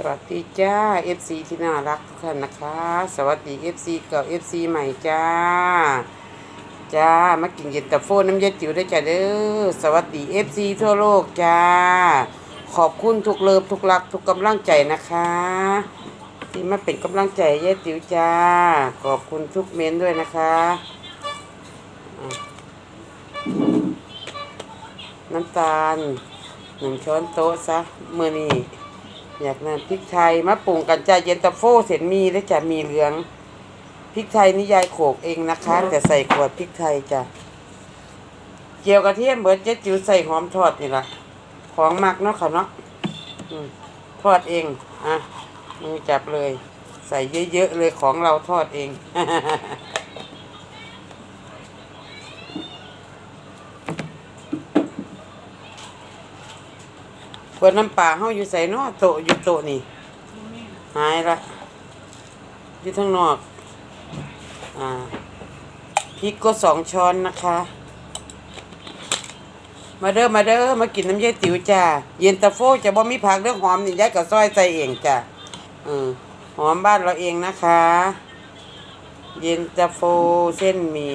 สวัสดีจ้า FC ที่น่ารักทุกท่านนะคะ สวัสดี FC เกับ FC ใหม่จ้า จ้า มากินเย็นตาโฟน้ำเย็ดจิ๋วได้จ้าเด้อ สวัสดี FC ทั่วโลกจ้า ขอบคุณทุกเลิฟทุกรักทุกกำลังใจนะคะ ที่มาเป็นกำลังใจเย็ดจิ๋วจ้า ขอบคุณทุกเมนด้วยนะคะอะน้ำตาลหนึ่งช้อนโต๊ะซะเมื่อนี้ อยากนั่นพริกไทยมะปรุงกันจ้าเย็นตาโฟเสร็จมีแล้วจะมีเหลืองพริกไทยนี่ยายโขกเองนะคะ แต่ใส่ขวดพริกไทยจ้ะเจียวกระเทียมเบิดเจ๊จิ๋วใส่หอมทอดนี่ละของมักเนาะค่ะเนาะทอดเองอะมือจับเลย ใส่เยอะๆเลยของเราทอดเอง วดน้ำปลาเฮาอยู่ใส่นาโตะอยู่โตะนี่หายละอยู่ข้างนอกอ่าพริกก็สองช้อนนะคะ มาเด้อมาเด้อมากินน้ำยายติ๋วจ้าเย็นตาโฟจะบ่มีผักเรื่องหอมนี่ยายก็ซอยใส่เองจ้ะอืมหอมบ้านเราเองนะคะ เย็นตาโฟเส้นมี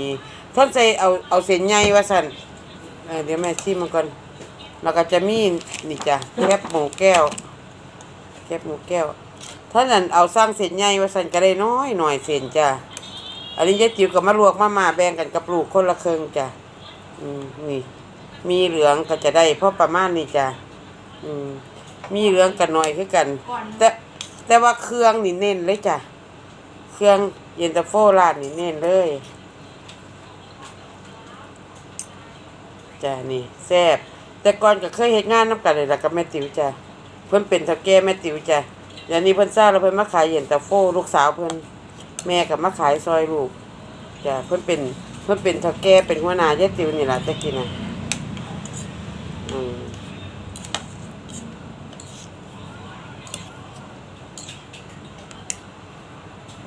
ท่านใส่เอาเอาเส้นใหญ่ว่าสันเเดี๋ยวแม่ชิมมันก่อน แล้วก็จะมีนี่จ้ะแคบหมูแก้ว แคบหมูแก้วท่านนั้นเอาสร้างเศษใหญ่ว่าสันก็ได้น้อยหน่อยเศษจ้ะอันนี้ยายจิ๋วกับมะลวกมามาแบ่งกันกับลูกคนละครึ่งจ้ะอืมนี่มีเหลืองก็จะได้เพราะประมาณนี้จ้ะอืมมีเหลืองกันหน่อยคือกัน แต่แต่ว่าเครื่องนี่เน้นเลยจ้ะเครื่องเย็นตาโฟร้านนี่เน้นเลยจ้ะนี่แซ่บ แต่ก่อนก็เคยเฮ็ดงานน้ำกันเลยล่ะกับแม่ติ๋วจ้ะเพิ่นเป็นเฒ่าแก่แม่ติ๋วจ้ะเดี๋ยวนี้เพิ่นทราบแล้วเพิ่นมาขายเย็นตาโฟลูกสาวเพิ่นแม่ก็มาขายซอยลูกจ้ะเพิ่นเป็นเพิ่นเป็นเฒ่าแก่เป็นหัวหน้ายายติ๋วนี่ล่ะตะกี้น่ะอืม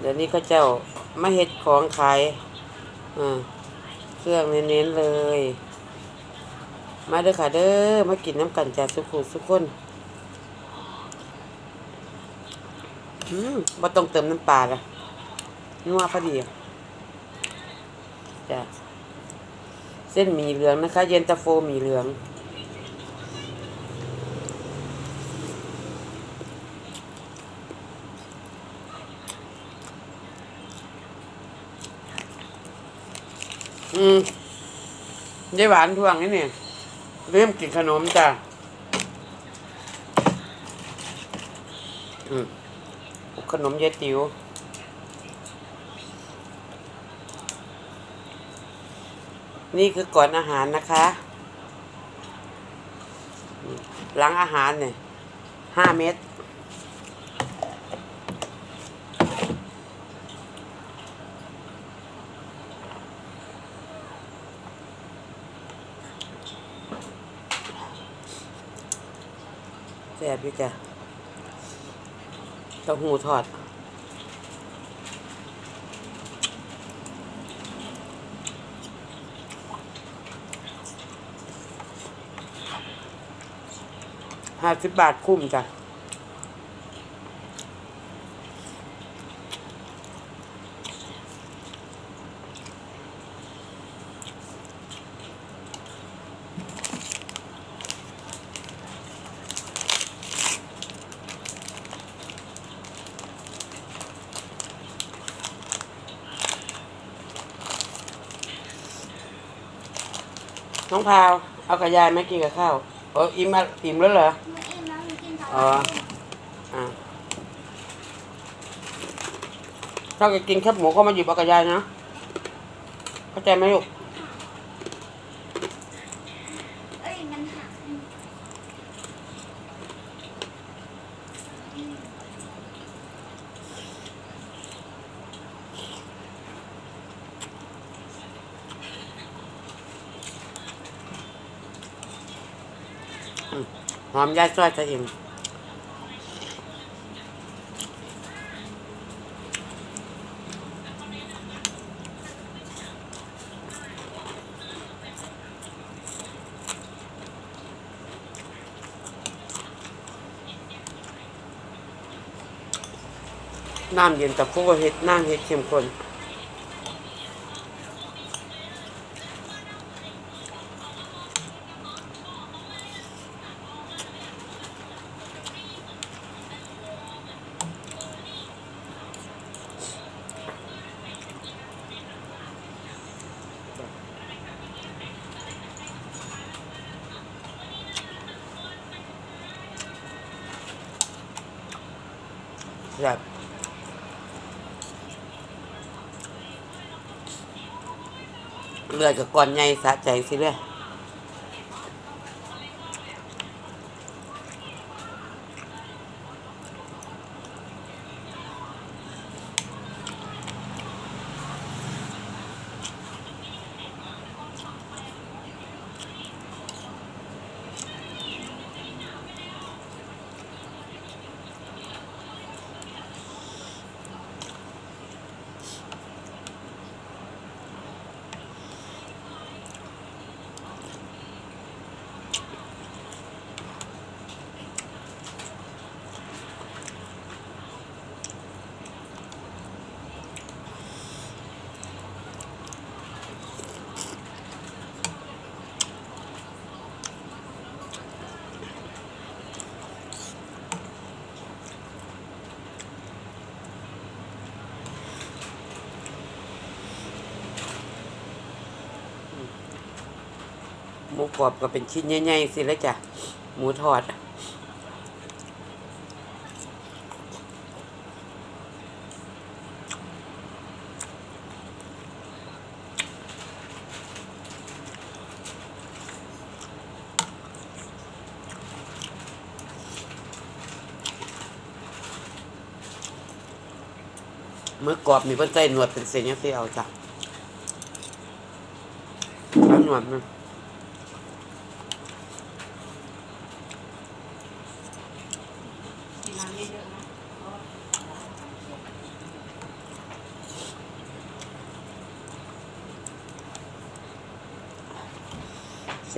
เดี๋ยวนี้เขาเจ้ามาเฮ็ดของขายอ่าเครื่องเน้นๆเลย มาเด้อค่ะเด้อมากินน้ำกันจากสุขุสุกคนอืมบ่ต้องเติมน้ำปลาละนัวพอดีจ้ะเส้นหมี่เหลืองนะคะ เย็นตาโฟหมี่เหลืองอืมยายหวานทวงนี่เนี่ย เริ่มกินขนมจ้ะอืมขนมยายติ๋วนี่คือก่อนอาหารนะคะ หลังอาหารเนี่ยห้าเม็ด แซ่บอยู่จ้ะเต้าหู้ทอดห้าสิบบาทคุ้มจ้ะ น้องพาวเอากระยายไหมกินกับข้าวโอ้อิ่มมาอิ่มแล้วเหรอ ไม่เอ็มแล้วหนูกินทั้งอ๋อ อะถ้าจะกินแคบหมูก็มาหยิบเอากระยายนะเข้าใจไหมลูก เอ้ยมันหัก ห อมยายซอยจะอิ่มน้ำเย็นตะโฟเฮ็ดนั่งเฮ็ดเข้มข้น แบบเลือดกับก้อนใหญ่สะใจสิเลย หมูกรอบก็เป็นชิ้นใหญ่ๆสิแล้วจ้ะ หมูทอดเมื่อกรอบมีเพิ่นใส่หนวดเป็นเส้นยังสิเอาจ้ะหนวดมัน แซ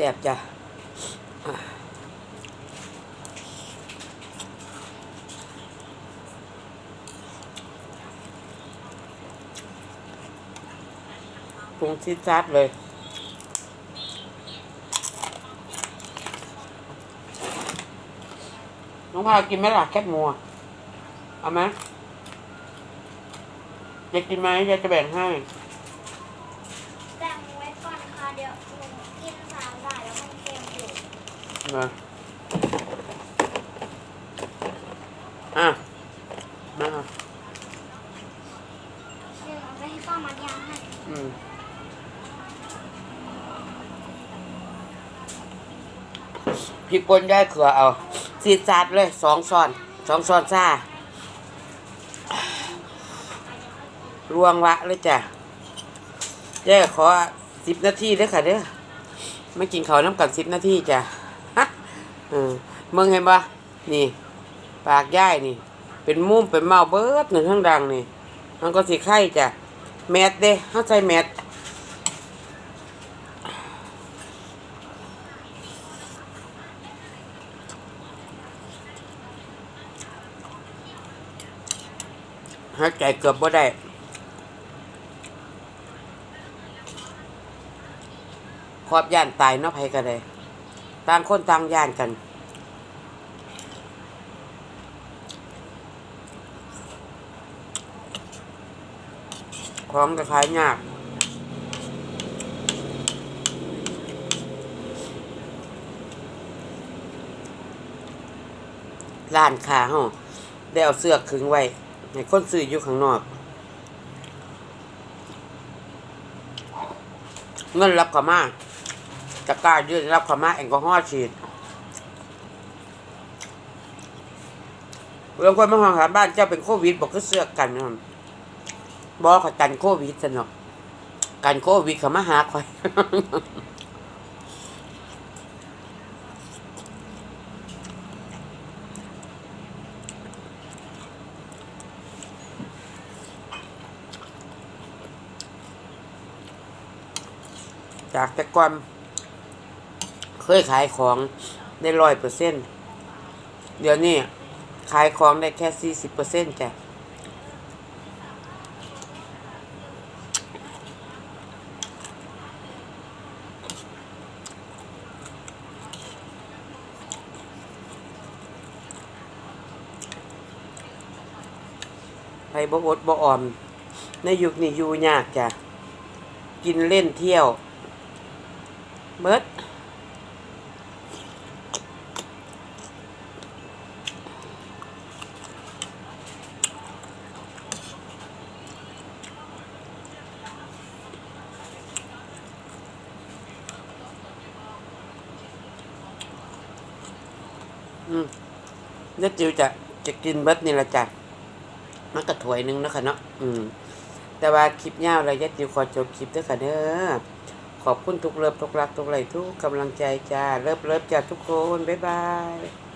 ่บจ้ะปรุงที่จัดเลย น้องพากินไหมล่ะแคบหมูอะเอาไหมอยากกินไหมยายจะแบ่งให้แบ่งไว้ก่อนค่ะเดี๋ยวหนูกินสามบาทแล้วมันเค็มอยู่มาอะมาหนึ่งเอาไปให้ป้ามัดยางให้อืมพริกป่นย่ายเขือเอา สีดจัดเลยสองช้อนสองช้อนซ่ารวงวะเลยจ้ะย่าขอสิบนาทีเด้อค่ะเด้อไม่กินข้าวน้ำกันสิบนาทีจ้ะฮะเออมึงเห็นปะนี่ ปากย่ายนี่ เป็นมุมเป็นเมาเบิดหนึ่งทั้งดังนี่มันก็สิไข่จ้ะแมทเด้เข้าใจแมท หายใจเกือบบ่ได้ครอบย่านตายเนาะไผก็ได้ต่างคนต่างย่านกัน ของจะขายยากร้านค้าเฮาได้เอาเสื้อขึงไว้ ให้คนซื้ออยู่ข้างนอก เงินรับขามาตะกร้ายืดรับขามาแอลกอฮอล์ฉีดเรื่องคนมาห้องหาบ้านเจ้าเป็นโควิดบอกก็เสื้อกันนะบอกกันโควิดสนอกกันโควิดเขามาหาคอย จากแต่ก่อนเคยขายของได้ร้อยเปอร์เซ็นต์เดี๋ยวนี้ขายของได้แค่สี่สิบเปอร์เซ็นต์จ้ะไผบ่อดบ่อ่อม ในยุคนี้อยู่ยากจ้ะ กินเล่นเที่ยว เบิดอืมเนื้อจิวจะจะกินเบิดนี่ละจ้ะมันก็ถ้วยนึงนะคะเนาะอืม แต่ว่าคลิปยาวเลยยัดจิวขอจบคลิปด้วยค่ะเด้อ อบคุณทุกเลิฟทุกรักทุกไหลทุกกำลังใจจ้าเลิฟเลิฟจ้าทุกคน บ๊ายบาย